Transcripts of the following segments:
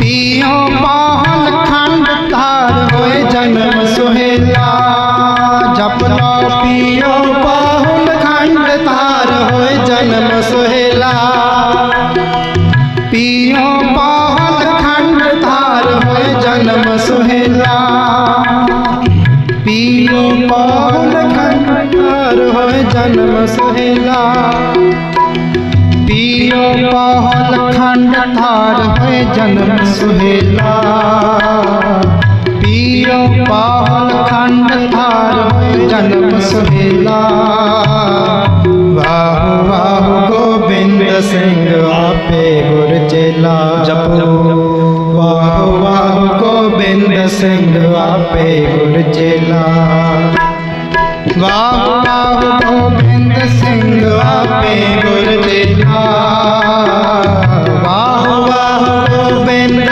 पियो पाहल खंड धार होए जन्म ਜਨਮ ਸੁਹੇਲਾ। ਪੀਰ ਪਾਹਲ ਖੰਡ ਥਾਰ ਜਨਮ ਸੁਹੇਲਾ। ਵਾਹ ਵਾਹ ਗੋਬਿੰਦ ਸਿੰਘ ਆਪੇ ਗੁਰ ਚੇਲਾ। ਜਪੋ ਵਾਹ ਵਾਹ ਗੋਬਿੰਦ ਸਿੰਘ ਆਪੇ ਗੁਰ ਚੇਲਾ। ਵਾਹ ਵਾਹ ਗੋਬਿੰਦ ਸਿੰਘ ਆਪੇ ਗੁਰ ਚੇਲਾ।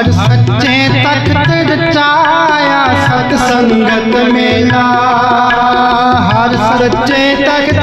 हर सच्चे तख्त रचाया सत्संगत मेरा हर सच्चे तख्त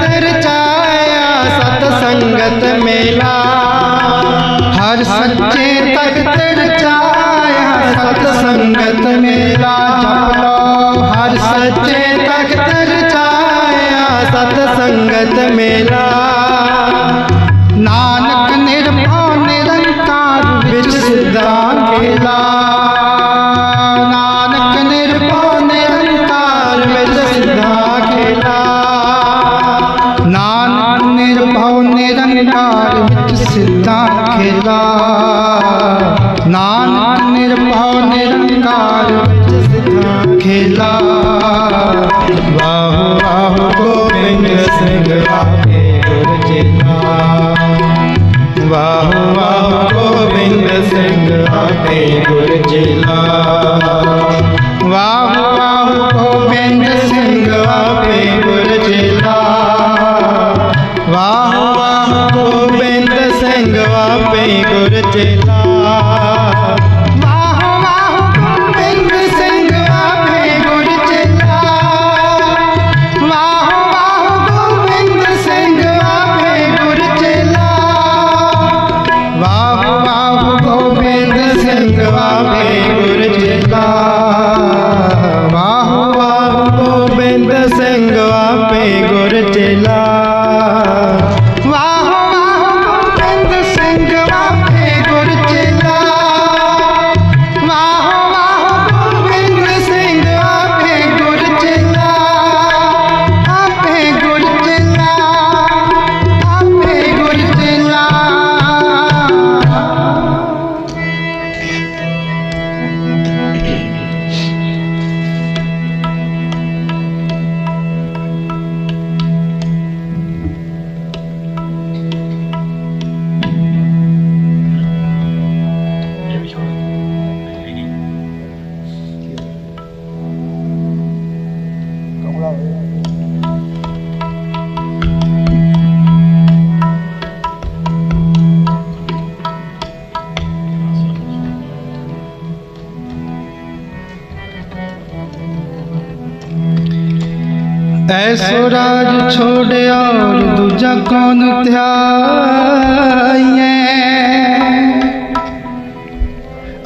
कौन त्याय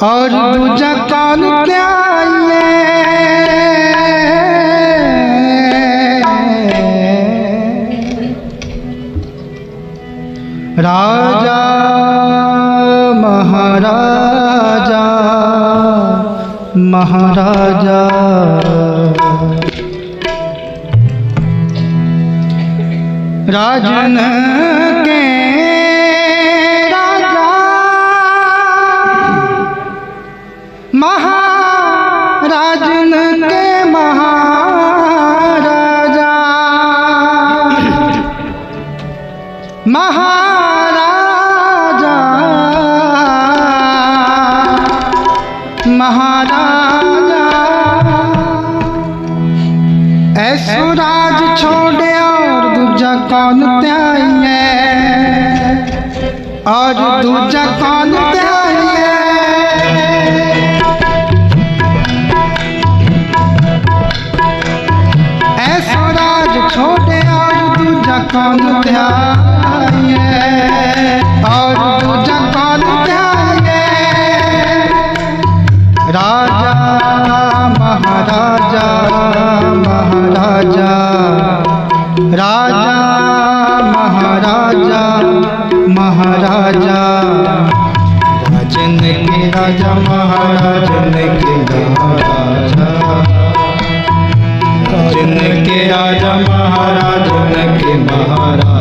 और दूजा कौन त्याय राजा महाराजा महाराजा। राजन। ਤਨ ਧਿਆਈਏ ਐਸਾ ਰਾਜ ਛੋੜਿਆ ਦੂਜਾ ਕੌਣ ਧਿਆਈਏ ਔਰ राजा महाराजन के राजा जिनके राजा महाराज के महाराज।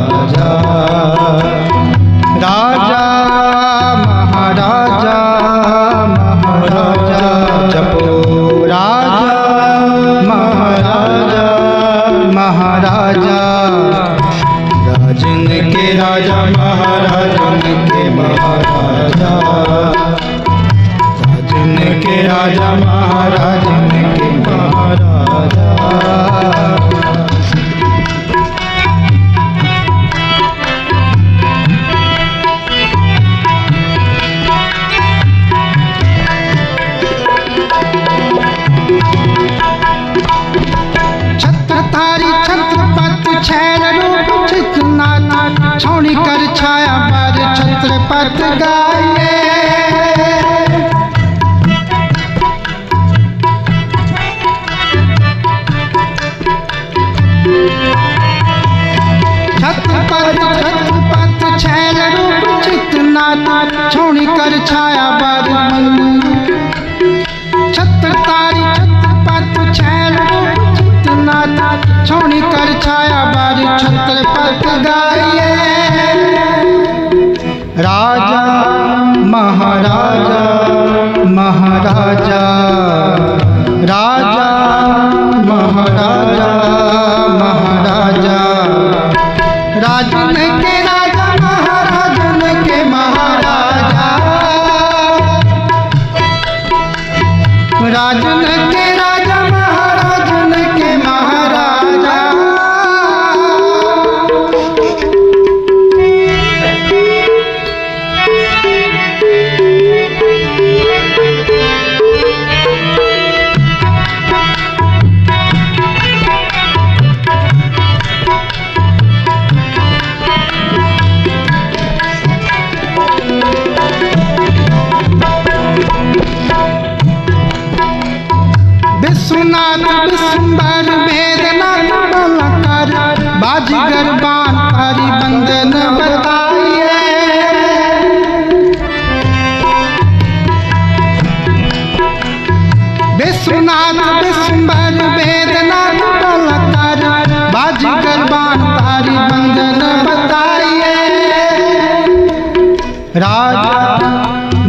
राजा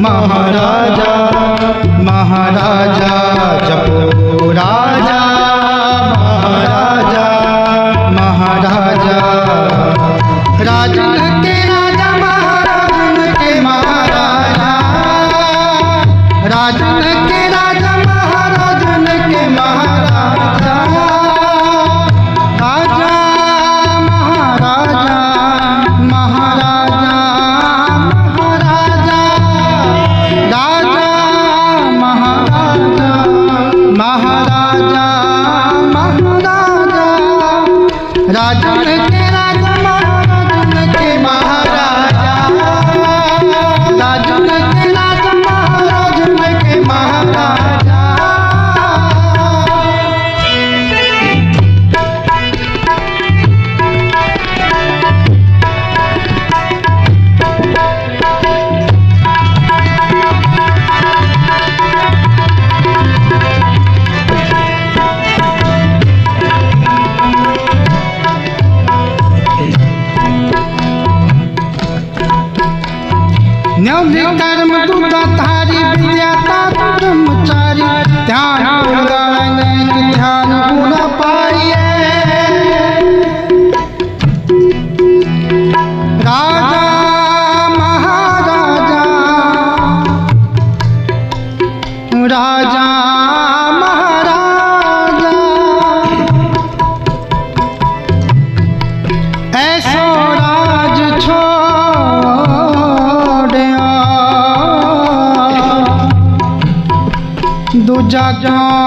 महाराज। कर्म दुता थारी विद्या ब्रह्मचारी। ध्यान जाग जा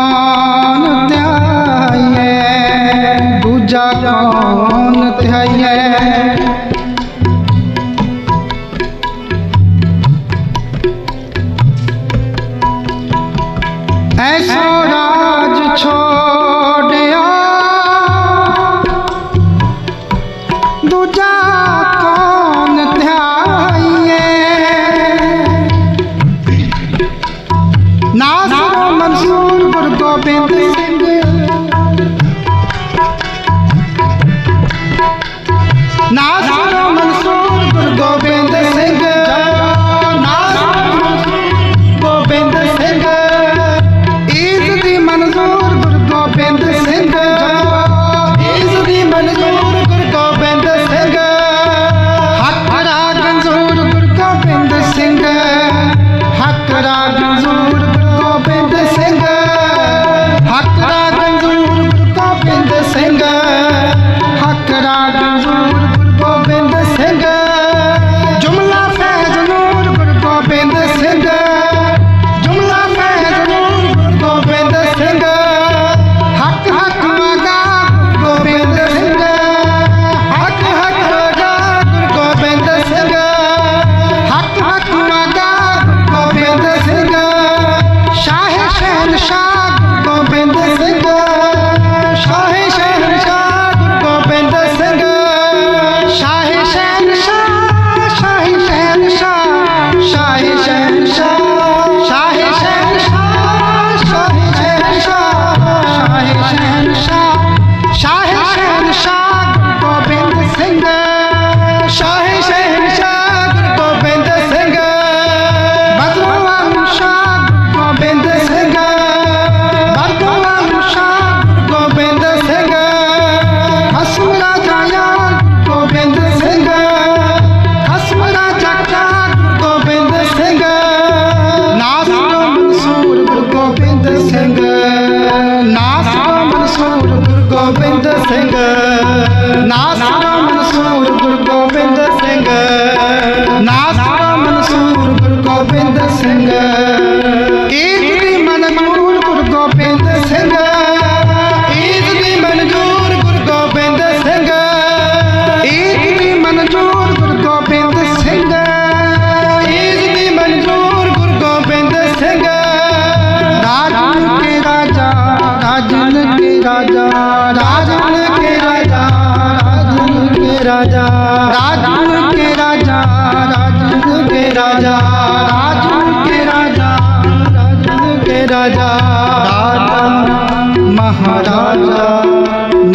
महाराजा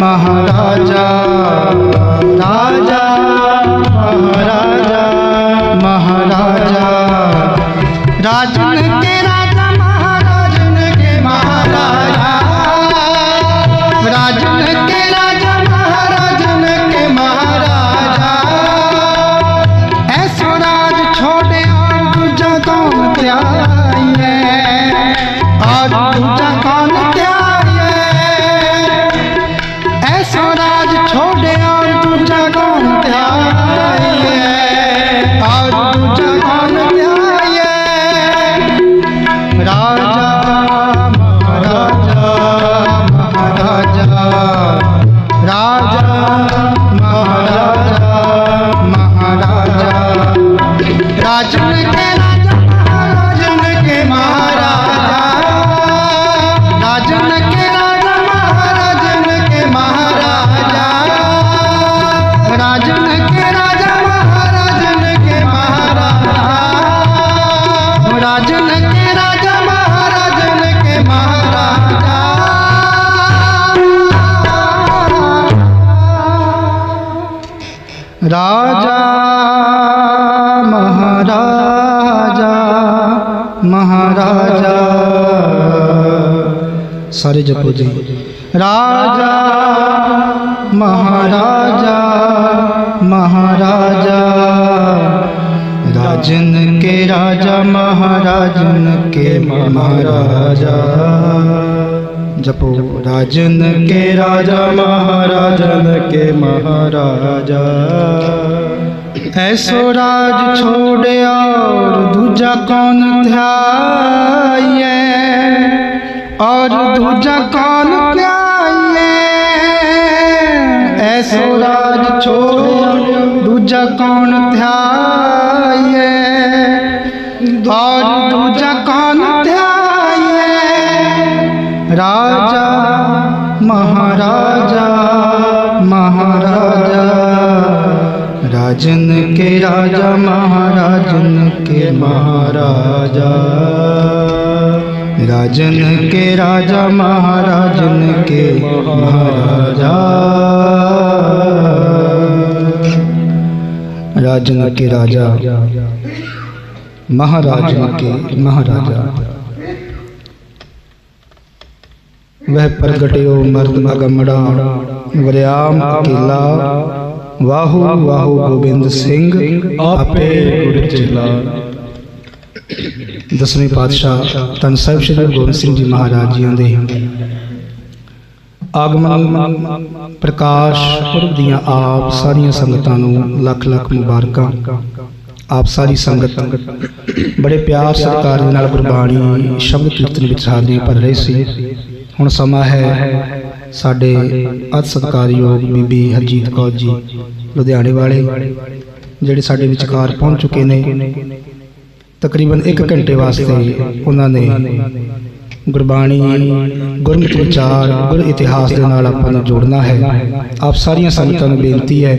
महाराजा राजा महाराजा महाराजा राजा स्वराज छोड़े और दूजा कौन त्याग और सारे जपो जी। राजा, महाराजा महाराजा, राजन के राजा, महाराजन के महाराजा। जपो, राजन के राजा, महाराजन के महाराजा। ऐसो राज छोड़े और दूजा कौन ध्या और दूजा कौन प्याए ऐसो राज छोड़े दूजा कौन ध्याए और दूजा कौन ध्याए राजा महाराजा महाराजा। राजन के राजा महाराजन के महाराजा। राजन के राजा महाराजन के महाराजा। राजन के राजा महाराजन के महाराजा। वह प्रगटियो मर्द मगमड़ा, वरियाम अकेला वाहु वाहु गोविंद सिंह, आपे गुरचिला ਦਸਵੇਂ ਪਾਤਸ਼ਾਹ ਧੰਨ ਸਾਹਿਬ ਸ੍ਰੀ ਗੁਰੂ ਗੋਬਿੰਦ ਸਿੰਘ ਜੀ ਮਹਾਰਾਜ ਜੀਆਂ ਦੇ ਆਗਮਨ ਪ੍ਰਕਾਸ਼ ਪੁਰਬ ਦੀਆਂ ਆਪ ਸਾਰੀਆਂ ਸੰਗਤਾਂ ਨੂੰ ਲੱਖ ਲੱਖ ਮੁਬਾਰਕਾਂ। ਆਪ ਸਾਰੀ ਸੰਗਤ ਬੜੇ ਪਿਆਰ ਸਤਿਕਾਰ ਦੇ ਨਾਲ ਗੁਰਬਾਣੀ ਸ਼ਬਦ ਕੀਰਤਨ ਵਿੱਚ ਹਾਜ਼ਰੀਆਂ ਭਰ ਰਹੇ ਸੀ। ਹੁਣ ਸਮਾਂ ਹੈ ਸਾਡੇ ਅਤ ਸਤਿਕਾਰਯੋਗ ਬੀਬੀ ਹਰਜੀਤ ਕੌਰ ਜੀ, ਲੁਧਿਆਣੇ ਵਾਲੇ, ਜਿਹੜੇ ਸਾਡੇ ਵਿਚਕਾਰ ਪਹੁੰਚ ਚੁੱਕੇ ਨੇ। ਤਕਰੀਬਨ 1 ਘੰਟੇ ਵਾਸਤੇ ਉਹਨਾਂ ਨੇ ਗੁਰਬਾਣੀ ਗੁਰਮਤਿ ਵਿਚਾਰ ਗੁਰ ਇਤਿਹਾਸ ਦੇ ਨਾਲ ਆਪਾਂ ਨੂੰ ਜੋੜਨਾ ਹੈ। ਆਪ ਸਾਰੀਆਂ ਸੰਗਤਾਂ ਨੂੰ ਬੇਨਤੀ ਹੈ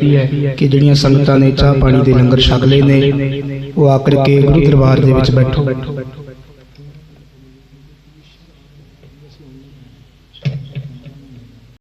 ਕਿ ਜਿਹੜੀਆਂ ਸੰਗਤਾਂ ਨੇ ਚਾਹ ਪਾਣੀ ਦੇ ਲੰਗਰ ਛਕ ਲਏ ਨੇ ਉਹ ਆਕਰ ਕੇ ਗੁਰੂ ਦਰਬਾਰ ਦੇ ਵਿੱਚ ਬੈਠੋ।